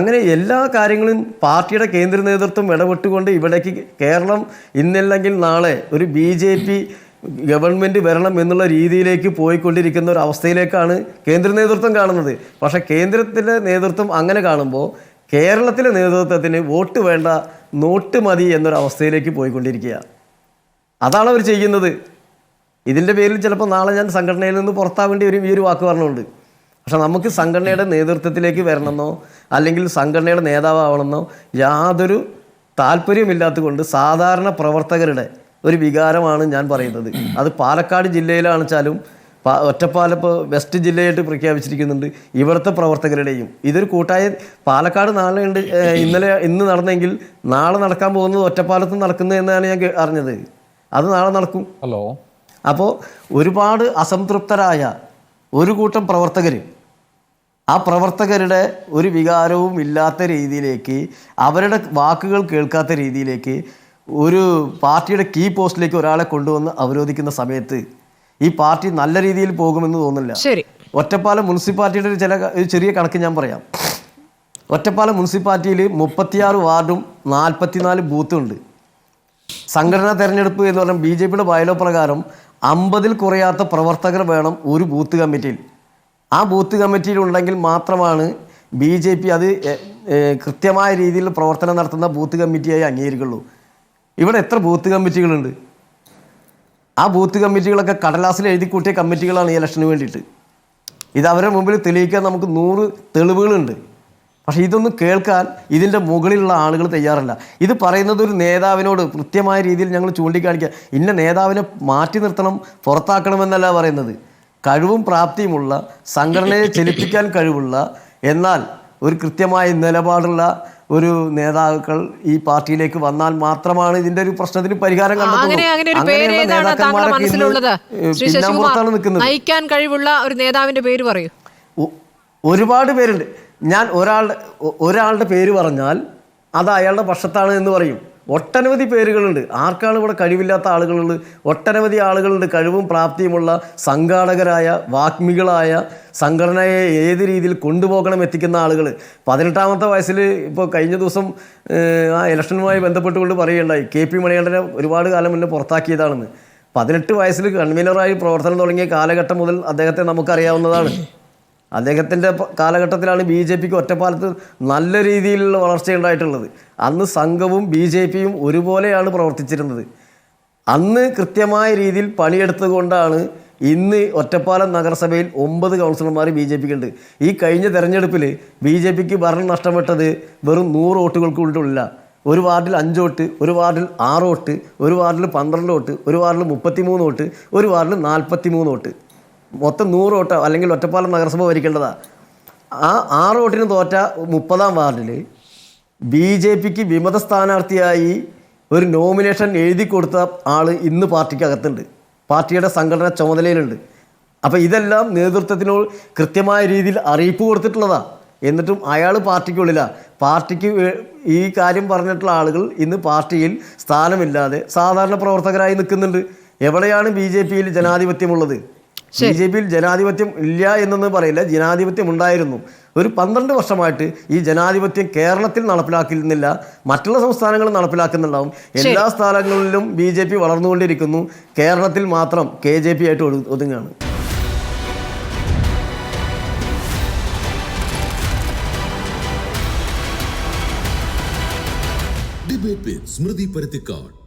അങ്ങനെ എല്ലാ കാര്യങ്ങളും പാർട്ടിയുടെ കേന്ദ്ര നേതൃത്വം ഇടപെട്ടുകൊണ്ട് ഇവിടേക്ക് കേരളം ഇന്നല്ലെങ്കിൽ നാളെ ഒരു ബി ജെ പി ഗവൺമെന്റ് വരണം എന്നുള്ള രീതിയിലേക്ക് പോയിക്കൊണ്ടിരിക്കുന്ന ഒരു അവസ്ഥയിലേക്കാണ് കേന്ദ്ര നേതൃത്വം കാണുന്നത്. പക്ഷേ കേന്ദ്രത്തിലെ നേതൃത്വം അങ്ങനെ കാണുമ്പോൾ കേരളത്തിലെ നേതൃത്വത്തിന് വോട്ട് വേണ്ട നോട്ട് മതി എന്നൊരു അവസ്ഥയിലേക്ക് പോയിക്കൊണ്ടിരിക്കുക അതാണ് അവർ ചെയ്യുന്നത്. ഇതിന്റെ പേരിൽ ചിലപ്പോൾ നാളെ ഞാൻ സംഘടനയിൽ നിന്ന് പുറത്താവേണ്ടി വരും ഈ ഒരു വാക്ക് പറഞ്ഞുകൊണ്ട്. പക്ഷെ നമുക്ക് സംഘടനയുടെ നേതൃത്വത്തിലേക്ക് വരണമെന്നോ അല്ലെങ്കിൽ സംഘടനയുടെ നേതാവാവണമെന്നോ യാതൊരു താല്പര്യമില്ലാത്തത് കൊണ്ട് സാധാരണ പ്രവർത്തകരുടെ ഒരു വികാരമാണ് ഞാൻ പറയുന്നത്. അത് പാലക്കാട് ജില്ലയിലാണെച്ചാലും ഇപ്പോൾ വെസ്റ്റ് ജില്ലയായിട്ട് പ്രഖ്യാപിച്ചിരിക്കുന്നുണ്ട്. ഇവിടുത്തെ പ്രവർത്തകരുടെയും. ഇതൊരു കൂട്ടായ പാലക്കാട് നാളെ ഉണ്ട് ഇന്നലെ ഇന്ന് നടന്നെങ്കിൽ നാളെ നടക്കാൻ പോകുന്നത് ഒറ്റപ്പാലത്ത് നടക്കുന്നത് എന്നാണ് ഞാൻ അറിഞ്ഞത്. അത് നാളെ നടക്കും. ഹലോ. അപ്പോൾ ഒരുപാട് അസംതൃപ്തരായ ഒരു കൂട്ടം പ്രവർത്തകർ ആ പ്രവർത്തകരുടെ ഒരു വികാരവും ഇല്ലാത്ത രീതിയിലേക്ക് അവരുടെ വാക്കുകൾ കേൾക്കാത്ത രീതിയിലേക്ക് ഒരു പാർട്ടിയുടെ കീ പോസ്റ്റിലേക്ക് ഒരാളെ കൊണ്ടുവന്ന് അവരോധിക്കുന്ന സമയത്ത് ഈ പാർട്ടി നല്ല രീതിയിൽ പോകുമെന്ന് തോന്നില്ല ശരി. ഒറ്റപ്പാലം മുനിസിപ്പാലിറ്റിയുടെ ഒരു ചില ഒരു ചെറിയ കണക്ക് ഞാൻ പറയാം. ഒറ്റപ്പാലം മുനിസിപ്പാലിറ്റിയിൽ മുപ്പത്തിയാറ് വാർഡും നാൽപ്പത്തിനാല് ബൂത്തും ഉണ്ട്. സംഘടനാ തെരഞ്ഞെടുപ്പ് എന്ന് പറഞ്ഞാൽ ബി ജെ പിയുടെ ബയലോ പ്രകാരം അമ്പതിൽ കുറയാത്ത പ്രവർത്തകർ വേണം ഒരു ബൂത്ത് കമ്മിറ്റിയിൽ. ആ ബൂത്ത് കമ്മിറ്റിയിൽ ഉണ്ടെങ്കിൽ മാത്രമാണ് ബി ജെ പി അത് കൃത്യമായ രീതിയിൽ പ്രവർത്തനം നടത്തുന്ന ബൂത്ത് കമ്മിറ്റിയായി അംഗീകരിക്കുള്ളൂ. ഇവിടെ എത്ര ബൂത്ത് കമ്മിറ്റികളുണ്ട്? ആ ബൂത്ത് കമ്മിറ്റികളൊക്കെ കടലാസിൽ എഴുതി കൂട്ടിയ കമ്മിറ്റികളാണ് ഈ ഇലക്ഷന് വേണ്ടിയിട്ട്. ഇത് അവരുടെ മുമ്പിൽ തെളിയിക്കാൻ നമുക്ക് നൂറ് തെളിവുകളുണ്ട്. പക്ഷേ ഇതൊന്നും കേൾക്കാൻ ഇതിന്റെ മുകളിലുള്ള ആളുകൾ തയ്യാറല്ല. ഇത് പറയുന്നത് ഒരു നേതാവിനോട് കൃത്യമായ രീതിയിൽ ഞങ്ങൾ ചൂണ്ടിക്കാണിക്കുക. ഇന്ന നേതാവിനെ മാറ്റി നിർത്തണം പുറത്താക്കണമെന്നല്ല പറയുന്നത്. കഴിവും പ്രാപ്തിയുമുള്ള സംഘടനയെ ചലിപ്പിക്കാൻ കഴിവുള്ള എന്നാൽ ഒരു കൃത്യമായ നിലപാടുള്ള ഒരു നേതാക്കൾ ഈ പാർട്ടിയിലേക്ക് വന്നാൽ മാത്രമാണ് ഇതിന്റെ ഒരു പ്രശ്നത്തിന് പരിഹാരം കണ്ടത് പിന്നാമ്പുറത്താണ് നിൽക്കുന്നത്. നയിക്കാൻ കഴിവുള്ള ഒരു നേതാവിന്റെ പേര് പറയൂ. ഒരുപാട് പേരുണ്ട്. ഞാൻ ഒരാളുടെ ഒരാളുടെ പേര് പറഞ്ഞാൽ അത് അയാളുടെ പക്ഷത്താണ് എന്ന് പറയും. ഒട്ടനവധി പേരുകളുണ്ട്. ആർക്കാണ് ഇവിടെ കഴിവില്ലാത്ത ആളുകളുണ്ട് ഒട്ടനവധി ആളുകളുണ്ട്. കഴിവും പ്രാപ്തിയുമുള്ള സംഘാടകരായ വാഗ്മികളായ സംഘടനയെ ഏത് രീതിയിൽ കൊണ്ടുപോകണം എത്തിക്കുന്ന ആളുകൾ പതിനെട്ടാമത്തെ വയസ്സിൽ ഇപ്പോൾ കഴിഞ്ഞ ദിവസം ആ ഇലക്ഷനുമായി ബന്ധപ്പെട്ടുകൊണ്ട് പറയുകയുണ്ടായി. കെ പി മണികണ്ഠനെ ഒരുപാട് കാലം മുന്നേ പുറത്താക്കിയതാണെന്ന്. പതിനെട്ട് വയസ്സിൽ കൺവീനറായി പ്രവർത്തനം തുടങ്ങിയ കാലഘട്ടം മുതൽ അദ്ദേഹത്തെ നമുക്കറിയാവുന്നതാണ്. അദ്ദേഹത്തിന്റെ കാലഘട്ടത്തിലാണ് ബി ജെ പിക്ക് ഒറ്റപ്പാലത്ത് നല്ല രീതിയിലുള്ള വളർച്ചയുണ്ടായിട്ടുള്ളത്. അന്ന് സംഘവും ബി ജെ പിയും ഒരുപോലെയാണ് പ്രവർത്തിച്ചിരുന്നത്. അന്ന് കൃത്യമായ രീതിയിൽ പണിയെടുത്തുകൊണ്ടാണ് ഇന്ന് ഒറ്റപ്പാലം നഗരസഭയിൽ ഒമ്പത് കൗൺസിലർമാർ ബി ജെ പിക്ക് ഉണ്ട് ഈ കഴിഞ്ഞ തെരഞ്ഞെടുപ്പിൽ ബി ജെ പിക്ക് ഭരണം നഷ്ടപ്പെട്ടത് വെറും നൂറ് വോട്ടുകൾക്കുള്ളില്ല ഒരു വാർഡിൽ അഞ്ച് വോട്ട് ഒരു വാർഡിൽ ആറ് വോട്ട് ഒരു വാർഡിൽ പന്ത്രണ്ട് വോട്ട് ഒരു വാർഡിൽ മുപ്പത്തി മൂന്ന് വോട്ട് ഒരു വാർഡിൽ നാൽപ്പത്തി മൂന്ന് വോട്ട്. മൊത്തം നൂറ് വോട്ട് അല്ലെങ്കിൽ ഒറ്റപ്പാലം നഗരസഭ ഭരിക്കേണ്ടതാ. ആ ആറ് വോട്ടിന് തോറ്റ മുപ്പതാം വാർഡിൽ ബി ജെ പിക്ക് വിമത സ്ഥാനാർത്ഥിയായി ഒരു നോമിനേഷൻ എഴുതി കൊടുത്ത ആൾ ഇന്ന് പാർട്ടിക്കകത്തുണ്ട്. പാർട്ടിയുടെ സംഘടന ചുമതലയിലുണ്ട്. അപ്പോൾ ഇതെല്ലാം നേതൃത്വത്തിനോട് കൃത്യമായ രീതിയിൽ അറിയിപ്പ് കൊടുത്തിട്ടുള്ളതാ. എന്നിട്ടും അയാൾ പാർട്ടിക്കുള്ളിലാണ് പാർട്ടിക്ക് ഈ കാര്യം പറഞ്ഞിട്ടുള്ള ആളുകൾ ഇന്ന് പാർട്ടിയിൽ സ്ഥാനമില്ലാതെ സാധാരണ പ്രവർത്തകരായി നിൽക്കുന്നുണ്ട്. എവിടെയാണ് ബി ജെ പിയിൽ ജനാധിപത്യമുള്ളത്? ബി ജെ പിയിൽ ജനാധിപത്യം ഇല്ല എന്നൊന്നും പറയില്ല. ജനാധിപത്യം ഉണ്ടായിരുന്നു. ഒരു പന്ത്രണ്ട് വർഷമായിട്ട് ഈ ജനാധിപത്യം കേരളത്തിൽ നടപ്പിലാക്കുന്നില്ല മറ്റുള്ള സംസ്ഥാനങ്ങൾ നടപ്പിലാക്കുന്നുണ്ടാവും. എല്ലാ സ്ഥലങ്ങളിലും ബി ജെ പി വളർന്നുകൊണ്ടിരിക്കുന്നു. കേരളത്തിൽ മാത്രം കെ ജെ പി ആയിട്ട് ഒതു- ഒതുങ്ങുകയാണ്. ഡിബേറ്റ് സ്മൃതി പരുത്തിക്കാട്